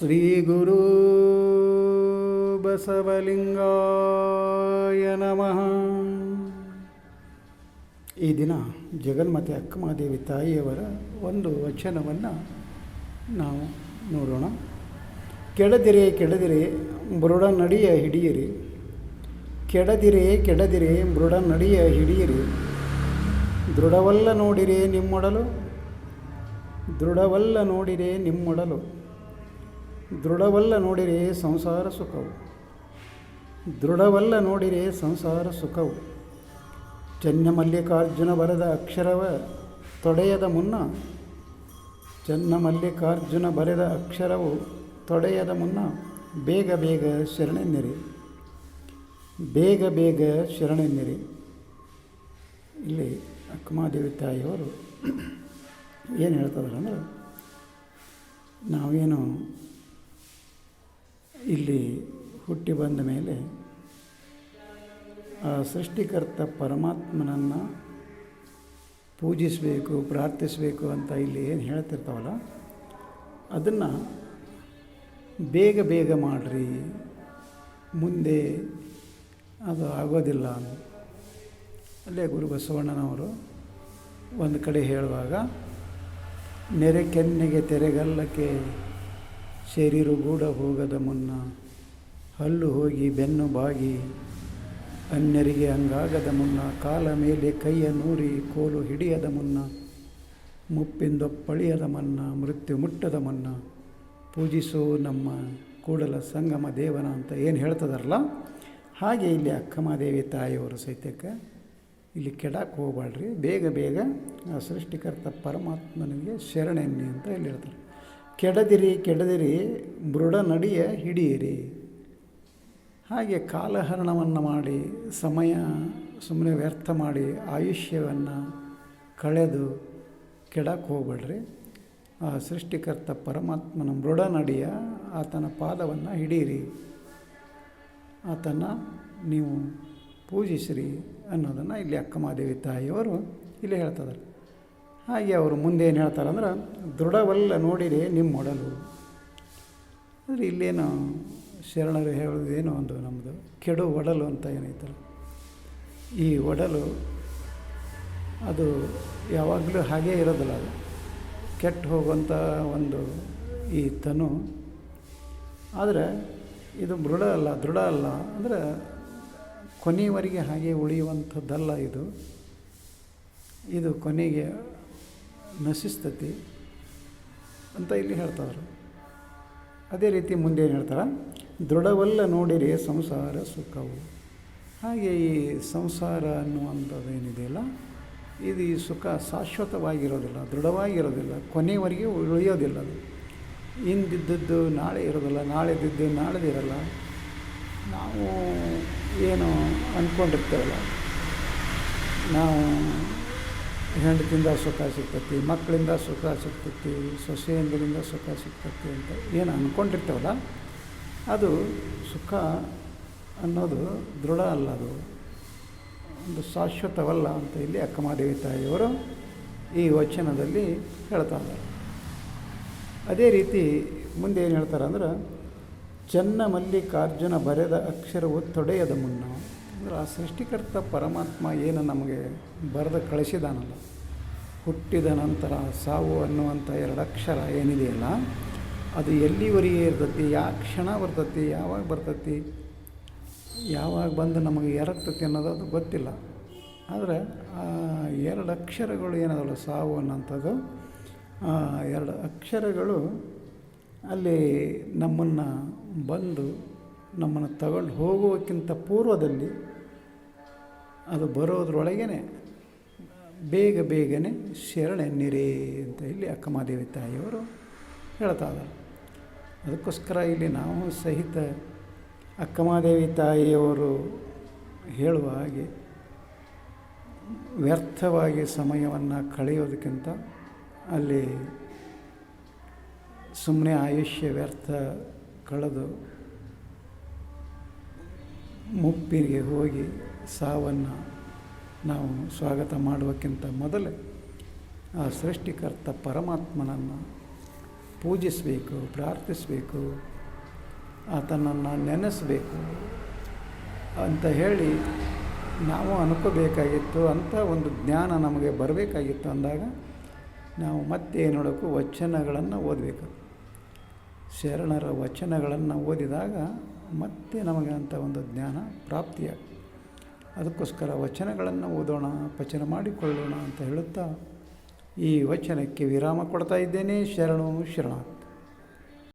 ಶ್ರೀ ಗುರು ಬಸವಲಿಂಗಾಯ ನಮಃ. ಈ ದಿನ ಜಗನ್ಮಾತೆ ಅಕ್ಕಮಹಾದೇವಿ ತಾಯಿಯವರ ಒಂದು ವಚನವನ್ನು ನಾವು ನೋಡೋಣ. ಕೆಡದಿರೆ ಕೆಡದಿರೆ, ಮೃಡ ನಡಿಯ ಹಿಡಿಯಿರಿ. ಕೆಡದಿರೆ ಕೆಡದಿರೆ, ಮೃಡ ನಡಿಯ ಹಿಡಿಯಿರಿ. ದೃಢವಲ್ಲ ನೋಡಿರೆ ನಿಮ್ಮೊಡಲು. ದೃಢವಲ್ಲ ನೋಡಿರೆ ನಿಮ್ಮೊಡಲು. ದೃಢವಲ್ಲ ನೋಡಿರೆ ಸಂಸಾರ ಸುಖವು. ದೃಢವಲ್ಲ ನೋಡಿರೆ ಸಂಸಾರ ಸುಖವು. ಚನ್ನಮಲ್ಲಿಕಾರ್ಜುನ ಬರೆದ ಅಕ್ಷರವ ತೊಡೆಯದ ಮುನ್ನ, ಚನ್ನಮಲ್ಲಿಕಾರ್ಜುನ ಬರೆದ ಅಕ್ಷರವು ತೊಡೆಯದ ಮುನ್ನ ಬೇಗ ಬೇಗ ಶರಣೆನ್ನಿರಿ. ಬೇಗ ಬೇಗ ಶರಣೆನ್ನಿರಿ. ಇಲ್ಲಿ ಅಕ್ಕಮಾದೇವಿ ತಾಯಿಯವರು ಏನು ಹೇಳ್ತಾರೆ ಅಂದರೆ ನಾವೇನು ಇಲ್ಲಿ ಹುಟ್ಟಿ ಬಂದ ಮೇಲೆ ಆ ಸೃಷ್ಟಿಕರ್ತ ಪರಮಾತ್ಮನನ್ನು ಪೂಜಿಸಬೇಕು, ಪ್ರಾರ್ಥಿಸಬೇಕು ಅಂತ ಇಲ್ಲಿ ಏನು ಹೇಳ್ತಿರ್ತಾವಲ್ಲ, ಅದನ್ನು ಬೇಗ ಬೇಗ ಮಾಡಿರಿ, ಮುಂದೆ ಅದು ಆಗೋದಿಲ್ಲ ಅಲ್ಲೇ ಗುರು ಬಸವಣ್ಣನವರು ಒಂದು ಕಡೆ ಹೇಳುವಾಗ, ನೆರೆ ಕೆನ್ನೆಗೆ ತೆರೆಗಲ್ಲಕ್ಕೆ ಸೇರಿರು ಗೂಡ ಹೋಗದ ಮುನ್ನ ಹಲ್ಲು ಹೋಗಿ ಬೆನ್ನು ಬಾಗಿ ಅನ್ಯರಿಗೆ ಹಂಗಾಗದ ಮುನ್ನ ಕಾಲ ಮೇಲೆ ಕೈಯ ನೂರಿ ಕೋಲು ಹಿಡಿಯದ ಮುನ್ನ ಮುಪ್ಪಿಂದೊಪ್ಪಳಿಯದ ಮನ್ನ ಮೃತ್ಯು ಮುಟ್ಟದ ಮನ್ನ ಪೂಜಿಸೋ ನಮ್ಮ ಕೂಡಲ ಸಂಗಮ ದೇವನ ಅಂತ ಏನು ಹೇಳ್ತದಾರಲ್ಲ ಹಾಗೆ ಇಲ್ಲಿ ಅಕ್ಕಮಾದೇವಿ ತಾಯಿಯವರು ಸಹಿತಕ್ಕೆ ಇಲ್ಲಿ ಕೆಡಕ್ಕೆ ಹೋಗ್ಬೇಡ್ರಿ ಬೇಗ ಬೇಗ ಆ ಸೃಷ್ಟಿಕರ್ತ ಪರಮಾತ್ಮನಿಗೆ ಶರಣೆನ್ನಿ ಅಂತ ಇಲ್ಲಿ ಹೇಳ್ತಾರೆ. ಕೆಡದಿರಿ ಕೆಡದಿರಿ, ಮೃಡ ನಡಿಯ ಹಿಡಿಯಿರಿ. ಹಾಗೆ ಕಾಲಹರಣವನ್ನು ಮಾಡಿ, ಸಮಯ ಸುಮ್ಮನೆ ವ್ಯರ್ಥ ಮಾಡಿ, ಆಯುಷ್ಯವನ್ನು ಕಳೆದು ಕೆಡಕ್ಕೆ ಹೋಗ್ಬೇಡ್ರಿ. ಆ ಸೃಷ್ಟಿಕರ್ತ ಪರಮಾತ್ಮನ ಮೃಡ ನಡಿಯ ಆತನ ಪಾದವನ್ನು ಹಿಡೀರಿ ಆತನ ನೀವು ಪೂಜಿಸಿರಿ ಅನ್ನೋದನ್ನು ಇಲ್ಲಿ ಅಕ್ಕಮಹಾದೇವಿ ತಾಯಿಯವರು ಇಲ್ಲಿ ಹೇಳ್ತಿದ್ದಾರೆ ಹಾಗೆ ಅವರು ಮುಂದೆ ಏನು ಹೇಳ್ತಾರಂದ್ರೆ, ದೃಢವಲ್ಲ ನೋಡಿರಿ ನಿಮ್ಮ ಒಡಲು. ಅಂದರೆ ಇಲ್ಲೇನು ಶರಣರು ಹೇಳೋದೇನೋ ಒಂದು ನಮ್ಮದು ಕೆಡು ಒಡಲು ಅಂತ ಏನೈತಲ್ಲ. ಈ ಒಡಲು, ಅದು ಯಾವಾಗಲೂ ಹಾಗೇ ಇರೋದಿಲ್ಲ ಅದು. ಕೆಟ್ಟು ಹೋಗುವಂಥ ಒಂದು ಈ ತನು. ಆದರೆ ಇದು ಮೃಢ ಅಲ್ಲ, ದೃಢ ಅಲ್ಲ. ಅಂದರೆ ಕೊನೆಯವರೆಗೆ ಹಾಗೆ ಉಳಿಯುವಂಥದ್ದಲ್ಲ ಇದು. ಇದು ಕೊನೆಗೆ ನಶಿಸ್ತತಿ ಅಂತ ಇಲ್ಲಿ ಹೇಳ್ತಾರೆ ಅದೇ ರೀತಿ ಮುಂದೆ ಏನು ಹೇಳ್ತಾರೆ? ದೃಢವಲ್ಲ ನೋಡಿರಿ ಸಂಸಾರ ಸುಖವು. ಹಾಗೆ ಈ ಸಂಸಾರ ಅನ್ನುವಂಥದ್ದೇನಿದೆಯಲ್ಲ, ಇದು ಈ ಸುಖ ಶಾಶ್ವತವಾಗಿರೋದಿಲ್ಲ, ದೃಢವಾಗಿರೋದಿಲ್ಲ ಕೊನೆಯವರೆಗೆ ಉಳಿಯೋದಿಲ್ಲ ಅದು. ಇಂದಿದ್ದದ್ದು ನಾಳೆ ಇರೋದಿಲ್ಲ, ನಾಳೆದಿದ್ದು ನಾಳೆದಿರಲ್ಲ ನಾವು ಏನು ಅಂದ್ಕೊಂಡಿರ್ತೇವಲ್ಲ, ನಾವು ಹೆಂಡತಿಂದ ಸುಖ ಸಿಗ್ತೈತಿ, ಮಕ್ಕಳಿಂದ ಸುಖ ಸಿಗ್ತೈತಿ ಸೊಸೆಯಂದರಿಂದ ಸುಖ ಸಿಗ್ತೈತಿ ಅಂತ ಏನು ಅಂದ್ಕೊಂಡಿರ್ತೇವಲ್ಲ ಅದು ಸುಖ ಅನ್ನೋದು ದೃಢ ಅಲ್ಲ ಅದು. ಒಂದು ಶಾಶ್ವತವಲ್ಲ ಅಂತ ಇಲ್ಲಿ ಅಕ್ಕಮಾದೇವಿ ತಾಯಿಯವರು ಈ ವಚನದಲ್ಲಿ ಹೇಳ್ತಾ ಇದ್ದಾರೆ. ಅದೇ ರೀತಿ ಮುಂದೆ ಏನು ಹೇಳ್ತಾರೆ ಅಂದ್ರೆ ಚನ್ನ ಮಲ್ಲಿಕಾರ್ಜುನ ಬರೆದ ಅಕ್ಷರವು ತೊಡೆಯದ ಮುನ್ನ. ಅಂದರೆ ಆ ಸೃಷ್ಟಿಕರ್ತ ಪರಮಾತ್ಮ ಏನು ನಮಗೆ ಬರೆದು ಕಳಿಸಿದಾನಲ್ಲ, ಹುಟ್ಟಿದ ನಂತರ ಸಾವು ಅನ್ನುವಂಥ ಎರಡು ಅಕ್ಷರ ಏನಿದೆಯಲ್ಲ, ಅದು ಎಲ್ಲಿವರೆಗೆ ಇರ್ತತಿ, ಯಾವ ಕ್ಷಣ ಬರ್ತತಿ, ಯಾವಾಗ ಬರ್ತತಿ, ಯಾವಾಗ ಬಂದು ನಮಗೆ ಎರಗ್ತತಿ ಅನ್ನೋದು ಅದು ಗೊತ್ತಿಲ್ಲ. ಆದರೆ ಆ ಎರಡು ಅಕ್ಷರಗಳು ಏನದಲ್ಲ, ಸಾವು ಅನ್ನೋಂಥದ್ದು ಆ ಎರಡು ಅಕ್ಷರಗಳು ಅಲ್ಲಿ ನಮ್ಮನ್ನು ಬಂದು ನಮ್ಮನ್ನು ತಗೊಂಡು ಹೋಗುವಕ್ಕಿಂತ ಪೂರ್ವದಲ್ಲಿ ಅದು ಬರೋದ್ರೊಳಗೇ ಬೇಗ ಬೇಗನೆ ಶರಣೆನ್ನಿರಿ ಅಂತ ಇಲ್ಲಿ ಅಕ್ಕಮಾದೇವಿ ತಾಯಿಯವರು ಹೇಳ್ತಾ ಇದ್ದಾರೆ. ಅದಕ್ಕೋಸ್ಕರ ಇಲ್ಲಿ ನಾವು ಸಹಿತ ಅಕ್ಕಮಾದೇವಿ ತಾಯಿಯವರು ಹೇಳುವ ಹಾಗೆ ವ್ಯರ್ಥವಾಗಿ ಸಮಯವನ್ನು ಕಳೆಯೋದಕ್ಕಿಂತ ಅಲ್ಲಿ ಸುಮ್ಮನೆ ಆಯುಷ್ಯ ವ್ಯರ್ಥ ಕಳೆದು ಮುಪ್ಪಿಗೆ ಹೋಗಿ ಸಾವನ್ನು ನಾವು ಸ್ವಾಗತ ಮಾಡುವಕ್ಕಿಂತ ಮೊದಲೇ ಆ ಸೃಷ್ಟಿಕರ್ತ ಪರಮಾತ್ಮನನ್ನು ಪೂಜಿಸಬೇಕು, ಪ್ರಾರ್ಥಿಸಬೇಕು, ಆತನನ್ನು ನೆನೆಸಬೇಕು ಅಂತ ಹೇಳಿ ನಾವು ಅನ್ಕೋಬೇಕಾಗಿತ್ತು ಅಂಥ ಒಂದು ಜ್ಞಾನ ನಮಗೆ ಬರಬೇಕಾಗಿತ್ತು ಅಂದಾಗ ನಾವು ಮತ್ತೆ ಏನು ವಚನಗಳನ್ನು ಓದಬೇಕು. ಶರಣರ ವಚನಗಳನ್ನು ಓದಿದಾಗ ಮತ್ತೆ ನಮಗೆ ಅಂಥ ಒಂದು ಜ್ಞಾನ ಪ್ರಾಪ್ತಿಯ. ಅದಕ್ಕೋಸ್ಕರ ವಚನಗಳನ್ನು ಓದೋಣ, ಪಚನ ಮಾಡಿಕೊಳ್ಳೋಣ ಅಂತ ಹೇಳುತ್ತಾ ಈ ವಚನಕ್ಕೆ ವಿರಾಮ ಕೊಡ್ತಾ ಇದ್ದೇನೆ. ಶರಣು ಶರಣ